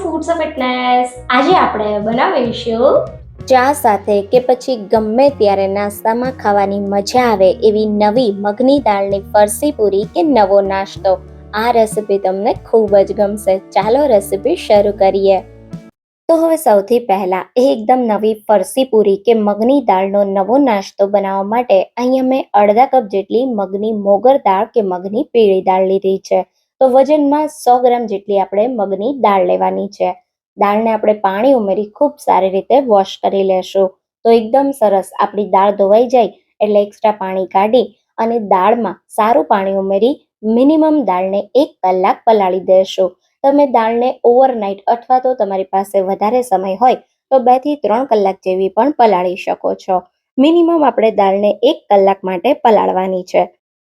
Foods of fitness આજે આપણે બનાવીશું ચા સાથે કે પછી ગમે ત્યારે નાસ્તામાં ખાવાની મજા આવે એવી નવી મગની દાળની ફરસી પૂરી કે નવો નાસ્તો. આ રેસિપી તમને ખૂબ જ ગમશે. ચાલો રેસિપી શરૂ કરીએ. તો હવે સૌથી પહેલા એકદમ નવી ફરસી પૂરી કે મગની દાળનો નવો નાસ્તો બનાવવા માટે અહીંયા મેં અડધા કપ જેટલી મગની મોગર દાળ કે મગની પીળી દાળ લીધી છે. તો વજનમાં સો ગ્રામ જેટલી આપણે મગની દાળ લેવાની છે. દાળને આપણે પાણી ઉમેરી ખૂબ સારી રીતે વોશ કરી લેશું. તો એકદમ સરસ આપણી દાળ ધોવાઈ જાય એટલે એક્સ્ટ્રા પાણી કાઢી અને દાળમાં સારું પાણી ઉમેરી મિનિમમ દાળને એક કલાક પલાળી દેશું. તમે દાળને ઓવરનાઇટ અથવા તો તમારી પાસે વધારે સમય હોય તો બેથી ત્રણ કલાક જેવી પણ પલાળી શકો છો. મિનિમમ આપણે દાળને એક કલાક માટે પલાળવાની છે.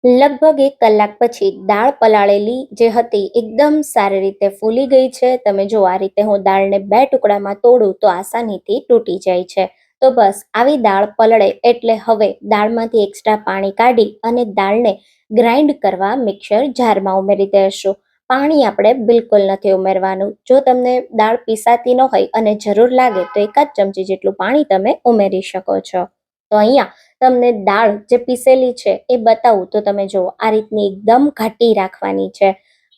લગભગ એક કલાક પછી દાળ પલાળેલી જે હતી એકદમ સારી રીતે ફૂલી ગઈ છે. તમે જો આ રીતે હું દાળને બે ટુકડામાં તોડું તો આસાનીથી તૂટી જાય છે. તો બસ, આવી દાળ પલળે એટલે હવે દાળમાંથી એક્સ્ટ્રા પાણી કાઢી અને દાળને ગ્રાઇન્ડ કરવા મિક્સર જારમાં ઉમેરી દેશું. પાણી આપણે બિલકુલ નથી ઉમેરવાનું. જો તમને દાળ પીસાતી ન હોય અને જરૂર લાગે તો એકાદ ચમચી જેટલું પાણી તમે ઉમેરી શકો છો. તો અહીંયા તમને દાળ જે પીસેલી છે એ બતાવું. તો તમે જુઓ, આ રીતની એકદમ ઘાટી રાખવાની છે.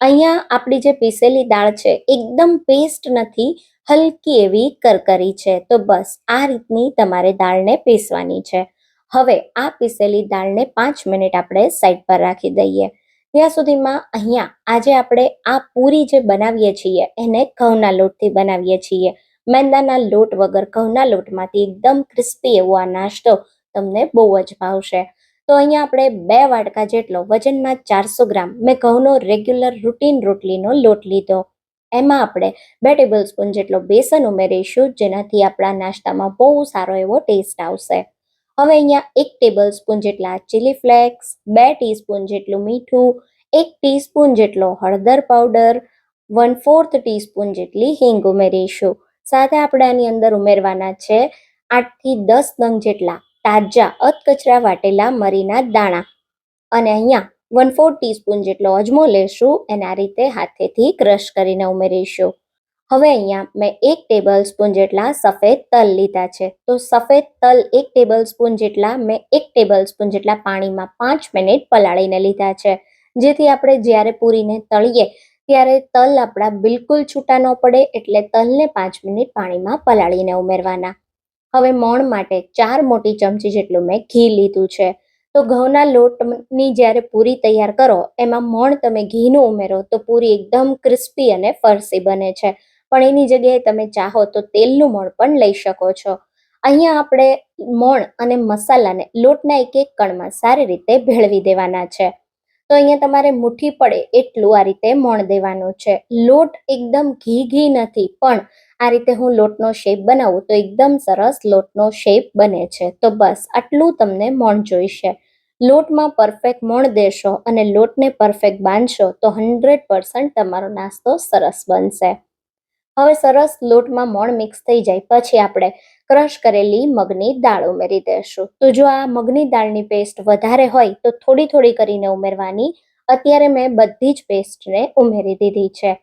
અહીંયા આપણી જે પીસેલી દાળ છે, એકદમ પેસ્ટ નથી, હલકી એવી કરકરી છે. તો બસ, આ રીતની તમારે દાળને પીસવાની છે. હવે આ પીસેલી દાળને પાંચ મિનિટ આપણે સાઈડ પર રાખી દઈએ. ત્યાં સુધીમાં અહીંયા આજે આપણે આ પૂરી જે બનાવીએ છીએ, એને ઘઉંના લોટથી બનાવીએ છીએ. મેંદાના લોટ વગર ઘઉંના લોટમાંથી એકદમ ક્રિસ્પી એવો આ નાસ્તો તમને બહુ જ ભાવશે. તો અહીંયા આપણે બે વાટકા જેટલો વજનમાં ચારસો ગ્રામ મેં ઘઉંનો રેગ્યુલર રૂટીન રોટલીનો લોટ લીધો. એમાં આપણે બે ટેબલ સ્પૂન જેટલો બેસન ઉમેરીશું, જેનાથી આપણા નાસ્તામાં બહુ સારો એવો ટેસ્ટ આવશે. હવે અહીંયા એક ટેબલ સ્પૂન જેટલા ચીલી ફ્લેક્સ બે ટીસ્પૂન જેટલું મીઠું, એક ટીસ્પૂન જેટલો હળદર પાવડર વન ફોર્થ ટીસ્પૂન જેટલી હિંગ ઉમેરીશું. સાથે આપણે આની અંદર ઉમેરવાના છે આઠથી દસ નંગ જેટલા તાજા અધકચરા વાટેલા મરીના દાણા. અને અહીંયા વન ફોર ટીસ્પૂન જેટલો અજમો લેશું અને આ રીતે હાથેથી ક્રશ કરીને ઉમેરીશું. હવે અહીંયા મેં એક ટેબલ સ્પૂન જેટલા સફેદ તલ લીધા છે. તો સફેદ તલ એક ટેબલ સ્પૂન જેટલા, મેં એક ટેબલ સ્પૂન જેટલા પાણીમાં પાંચ મિનિટ પલાળીને લીધા છે. જેથી આપણે જ્યારે પૂરીને તળીએ, ત્યારે તલ આપણા બિલકુલ છૂટા ન પડે, એટલે તલને પાંચ મિનિટ પાણીમાં પલાળીને ઉમેરવાના. હવે મોણ માટે ચાર મોટી ચમચી જેટલું મેં ઘી લીધું છે. તો ઘઉંના લોટની જ્યારે પૂરી તૈયાર કરો, એમાં મોણ તમે ઘીનું ઉમેરો તો પૂરી એકદમ ક્રિસ્પી અને ફરસી બને છે. પણ એની જગ્યાએ તમે ચાહો તો તેલનું મોણ પણ લઈ શકો છો. અહીંયા આપણે મોણ અને મસાલાને લોટના એક એક કણમાં સારી રીતે ભેળવી દેવાના છે. તો અહીંયા તમારે મુઠ્ઠી પડે એટલું આ રીતે મોણ દેવાનું છે. લોટ એકદમ ઘી ઘી નથી, પણ આ રીતે હું લોટનો શેપ બનાવું તો એકદમ સરસ લોટનો શેપ બને છે. તો બસ, આટલું તમને મોણ જોઈશે. લોટમાં પરફેક્ટ મોણ દેશો અને લોટને પરફેક્ટ બાંધશો તો હંડ્રેડ પર્સન્ટ તમારો નાસ્તો સરસ બનશે. હવે સરસ લોટમાં મોણ મિક્સ થઈ જાય. પછી આપણે ક્રશ કરેલી મગની દાળ ઉમેરી દઈશું તો જો આ મગની દાળની પેસ્ટ વધારે હોય, તો થોડી થોડી કરીને ઉમેરવાની. અત્યારે મેં બધી જ પેસ્ટને ઉમેરી દીધી છે.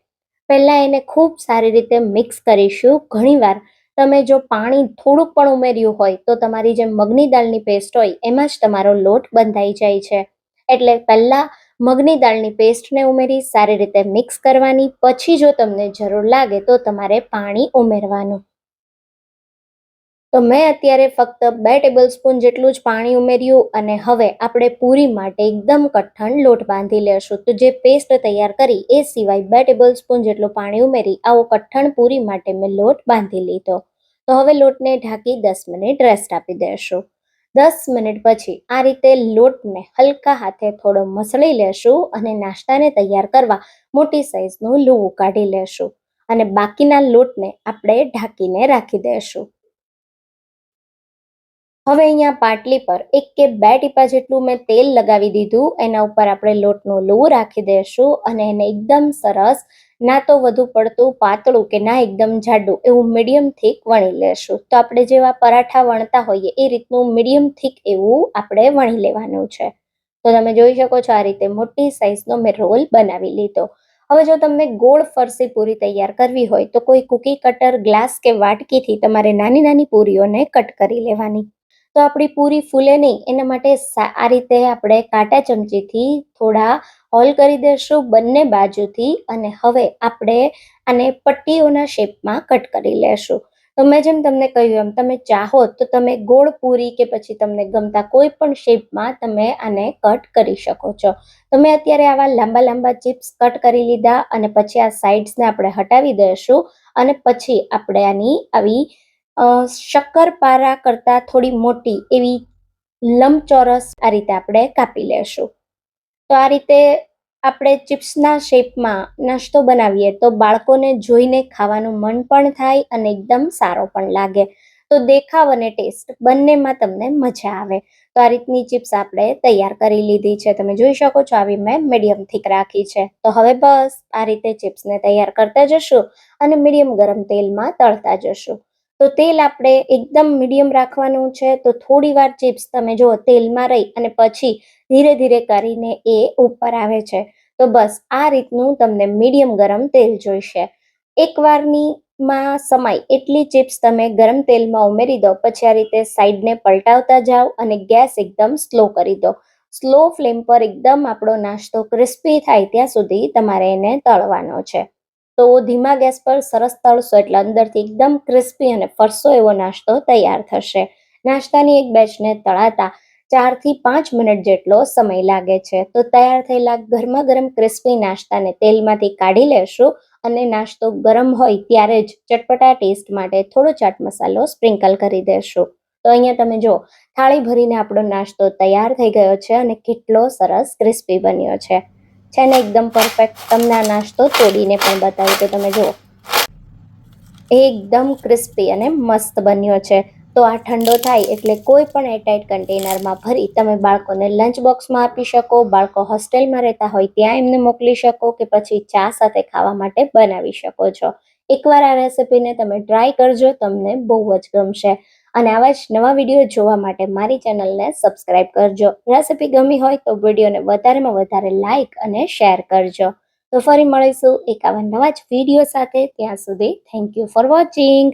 પહેલાં એને ખૂબ સારી રીતે મિક્સ કરીશું. ઘણીવાર તમે જો પાણી થોડુંક પણ ઉમેર્યું હોય, તો તમારી જે મગની દાળની પેસ્ટ હોય, એમાં જ તમારો લોટ બંધાઈ જાય છે. એટલે પહેલાં મગની દાળની પેસ્ટને ઉમેરી, સારી રીતે મિક્સ કરવાની. પછી જો તમને જરૂર લાગે, તો તમારે પાણી ઉમેરવાનું. તો મેં અત્યારે ફક્ત બે ટેબલ સ્પૂન જેટલું જ પાણી ઉમેર્યું અને હવે આપણે પૂરી માટે એકદમ કઠણ લોટ બાંધી લેશું. તો જે પેસ્ટ તૈયાર કરી એ સિવાય બે ટેબલ સ્પૂન જેટલું પાણી ઉમેરી આવો કઠણ પૂરી માટે મેં લોટ બાંધી લીધો. તો હવે લોટને ઢાંકી દસ મિનિટ રેસ્ટ આપી દેશું. દસ મિનિટ પછી આ રીતે લોટને હલકા હાથે થોડો મસળી લેશું અને નાસ્તાને તૈયાર કરવા મોટી સાઈઝનું લૂવું કાઢી લેશું. અને બાકીના લોટને આપણે ઢાંકીને રાખી દેશું. હવે અહીંયા પાટલી પર એક કે બે ટીપા જેટલું મેં તેલ લગાવી દીધું, એના ઉપર આપણે લોટનું લૂવું રાખી દઈશું અને એને એકદમ સરસ, ના તો વધુ પડતું પાતળું કે ના એકદમ જાડું એવું મીડિયમ થીક વણી લેશું. તો આપણે જેવા પરાઠા વણતા હોઈએ એ રીતનું મીડિયમ થીક એવું આપણે વણી લેવાનું છે. તો તમે જોઈ શકો છો આ રીતે મોટી સાઇઝનો મેં રોલ બનાવી લીધો. હવે જો તમને ગોળ ફરસી પૂરી તૈયાર કરવી હોય તો કોઈ કૂકી કટર ગ્લાસ કે વાટકીથી તમારે નાની નાની પૂરીઓને કટ કરી લેવાની. તો આપણી પૂરી ફૂલે નહીં. એના માટે આ રીતે આપણે કાંટા ચમચીથી થોડા હોલ કરી દઈશું બંને બાજુથી અને હવે આપણે આને પટ્ટીઓના શેપમાં કટ કરી લેશું. તો મેં જેમ તમને કહ્યું એમ, તમે ચાહો તો તમે ગોળ પૂરી કે પછી તમને ગમતા કોઈ પણ શેપમાં તમે આને કટ કરી શકો છો. તો મેં અત્યારે આવા લાંબા લાંબા ચિપ્સ કટ કરી લીધા અને પછી આ સાઇડ્સને આપણે હટાવી દઈશું અને પછી આપણે આની આવી શક્કરપારા કરતાં થોડી મોટી એવી લંબચોરસ આ રીતે આપણે કાપી લેશું. તો આ રીતે આપણે ચિપ્સના શેપમાં નાસ્તો બનાવીએ તો બાળકોને જોઈને ખાવાનું મન પણ થાય અને એકદમ સારો પણ લાગે. તો દેખાવ અને ટેસ્ટ બંનેમાં તમને મજા આવે. તો આ રીતની ચિપ્સ આપણે તૈયાર કરી લીધી છે. તમે જોઈ શકો છો આવી મેં મીડિયમ થીક રાખી છે. તો હવે બસ આ રીતે ચિપ્સને તૈયાર કરતા જશું અને મીડિયમ ગરમ તેલમાં તળતા જશું. તો તેલ આપણે એકદમ મીડિયમ રાખવાનું છે. તો થોડી વાર ચિપ્સ તમે જુઓ, તેલમાં રહી અને પછી ધીરે ધીરે કરીને એ ઉપર આવે છે. તો બસ આ રીતનું તમને મીડિયમ ગરમ તેલ જોઈશે. એકવારની માં સમાય એટલી ચિપ્સ તમે ગરમ તેલમાં ઉમેરી દો, પછી આ રીતે સાઈડને પલટાવતા જાઓ અને ગેસ એકદમ સ્લો કરી દો. સ્લો ફ્લેમ પર એકદમ આપણો નાસ્તો ક્રિસ્પી થાય ત્યાં સુધી તમારે એને તળવાનો છે. તો ધીમા ગેસ પર સરસ તળશો એટલે અંદરથી એકદમ ક્રિસ્પી અને ફરસો એવો નાસ્તો તૈયાર થશે. નાસ્તાની એક બેચને તળાતા ચારથી પાંચ મિનિટ જેટલો સમય લાગે છે. તો તૈયાર થયેલા ગરમા ગરમ ક્રિસ્પી નાસ્તાને તેલમાંથી કાઢી લેશું અને નાસ્તો ગરમ હોય ત્યારે જ ચટપટા ટેસ્ટ માટે થોડો ચાટ મસાલો સ્પ્રિંકલ કરી દેશું. તો અહીંયા તમે જો થાળી ભરીને આપણો નાસ્તો તૈયાર થઈ ગયો છે અને કેટલો સરસ ક્રિસ્પી બન્યો છે. છે ને એકદમ પરફેક્ટ તમને આ નાસ્તો તોડીને પણ બતાવ્યું તો તમે જુઓ. એકદમ ક્રિસ્પી અને મસ્ત બન્યો છે. તો આ ઠંડો થાય એટલે કોઈ પણ એરટાઇટ કન્ટેનરમાં ભરી તમે બાળકોને લંચ બોક્સમાં આપી શકો, બાળકો હોસ્ટેલમાં રહેતા હોય ત્યાં એમને મોકલી શકો કે પછી ચા સાથે ખાવા માટે બનાવી શકો છો. એકવાર આ રેસિપીને તમે ટ્રાય કરજો, તમને બહુ જ ગમશે. અને આવા જ નવા વીડિયો જોવા માટે મારી ચેનલને સબસ્ક્રાઇબ કરજો. રેસિપી ગમી હોય તો વિડીયોને વધારેમાં વધારે લાઇક અને શેર કરજો. તો ફરી મળીશું એક આવા નવા જ વીડિયો સાથે. ત્યાં સુધી થેન્ક યુ ફોર વોચિંગ